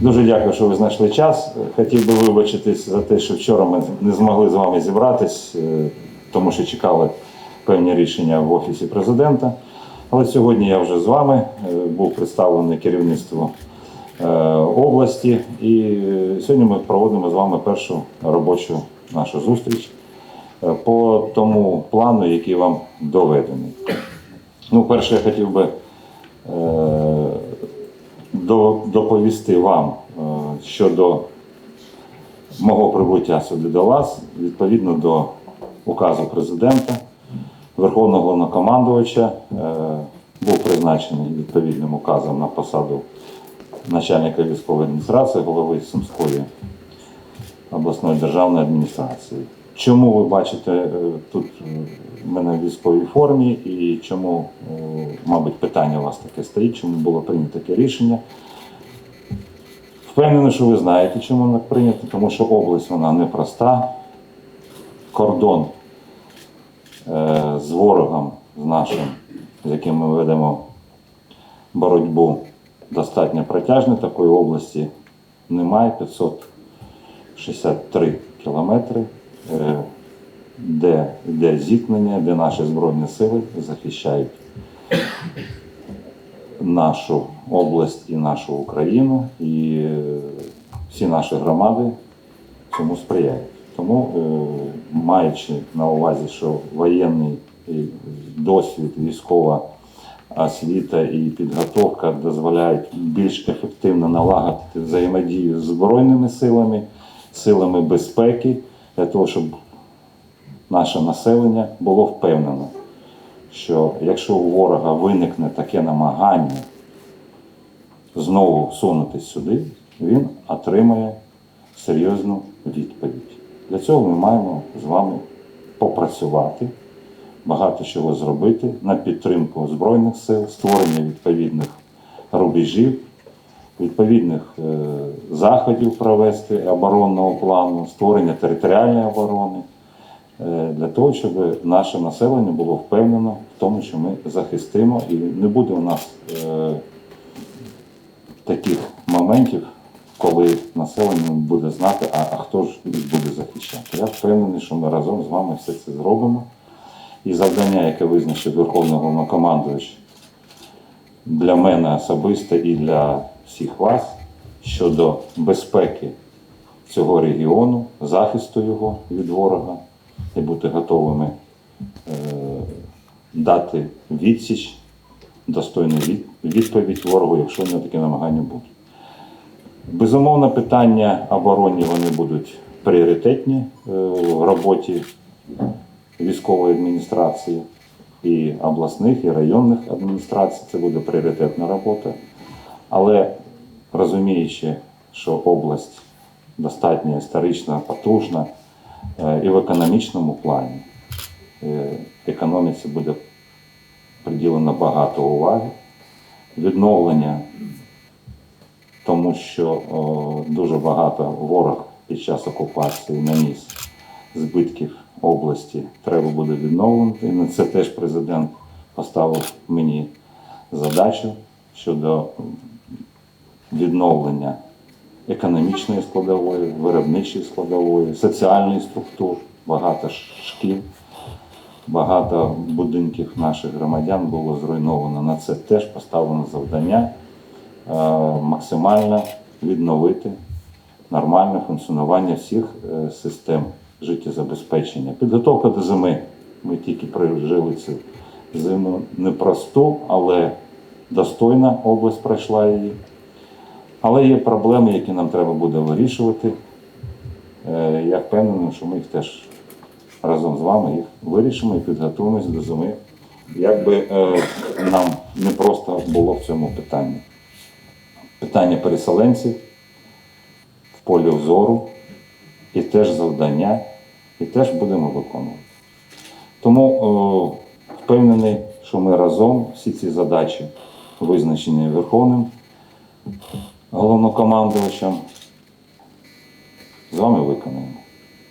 Дуже дякую, що ви знайшли час. Хотів би вибачитись за те, що вчора ми не змогли з вами зібратись, е, тому що чекали певні рішення в Офісі президента. Але сьогодні я вже з вами е, був представлений керівництво е, області, і сьогодні ми проводимо з вами першу робочу нашу зустріч по тому плану, який вам доведений. Ну, перше, я хотів би доповісти вам е, щодо мого прибуття сюди до вас, відповідно до указу президента, Верховного Головнокомандувача, е, був призначений відповідним указом на посаду начальника військової адміністрації, голови Сумської обласної державної адміністрації. Чому ви бачите е, тут е, мене в військовій формі і чому, е, мабуть, питання у вас таке стоїть, чому було прийнято таке рішення? Впевнений, що ви знаєте, чому воно прийнято, тому що область вона непроста. Кордон е, з ворогом, з нашим, з яким ми ведемо боротьбу, достатньо протяжний. Такої області немає. 563 кілометри, е, де йде зіткнення, де наші Збройні сили захищають нашу область і нашу Україну, і е, всі наші громади цьому сприяють. Тому, е, маючи на увазі, що воєнний е, досвід, військова освіта і підготовка дозволяють більш ефективно налагодити взаємодію з збройними силами, силами безпеки, для того, щоб наше населення було впевнено, що якщо у ворога виникне таке намагання знову сунутись сюди, він отримає серйозну відповідь. Для цього ми маємо з вами попрацювати, багато чого зробити на підтримку Збройних сил, створення відповідних рубежів, відповідних е, заходів провести оборонного плану, створення територіальної оборони, для того, щоб наше населення було впевнено в тому, що ми захистимо і не буде у нас е, таких моментів, коли населення буде знати, а, а хто ж буде захищати. Я впевнений, що ми разом з вами все це зробимо. І завдання, яке визначив Верховний Головнокомандувач для мене особисто і для всіх вас щодо безпеки цього регіону, захисту його від ворога і бути готовими е, дати відсіч, достойну від- відповідь ворогу, якщо нього такі намагання будуть. Безумовно, питання оборонні вони будуть пріоритетні е, в роботі військової адміністрації і обласних, і районних адміністрацій. Це буде пріоритетна робота. Але розуміючи, що область достатньо історична, потужна і в економічному плані, е, економіці буде приділено багато уваги. Відновлення тому що дуже багато ворог під час окупації наніс збитків області. Треба буде відновлювати. І на це теж президент поставив мені задачу щодо відновлення економічної складової, виробничої складової, соціальної структур, багато шкіл. Багато будинків наших громадян було зруйновано. На це теж поставлено завдання е, максимально відновити нормальне функціонування всіх е, систем життєзабезпечення. Підготовка до зими. Ми тільки пережили цю зиму непросту, але достойна область пройшла її. Але є проблеми, які нам треба буде вирішувати. Е, Я впевнений, що ми їх теж разом з вами їх вирішимо і підготуємося до зими. Як би е, нам не просто було в цьому питанні. Питання переселенців в полі зору і теж завдання, і теж будемо виконувати. Тому впевнений, що ми разом всі ці задачі, визначені Верховним головнокомандувачем, з вами виконаємо.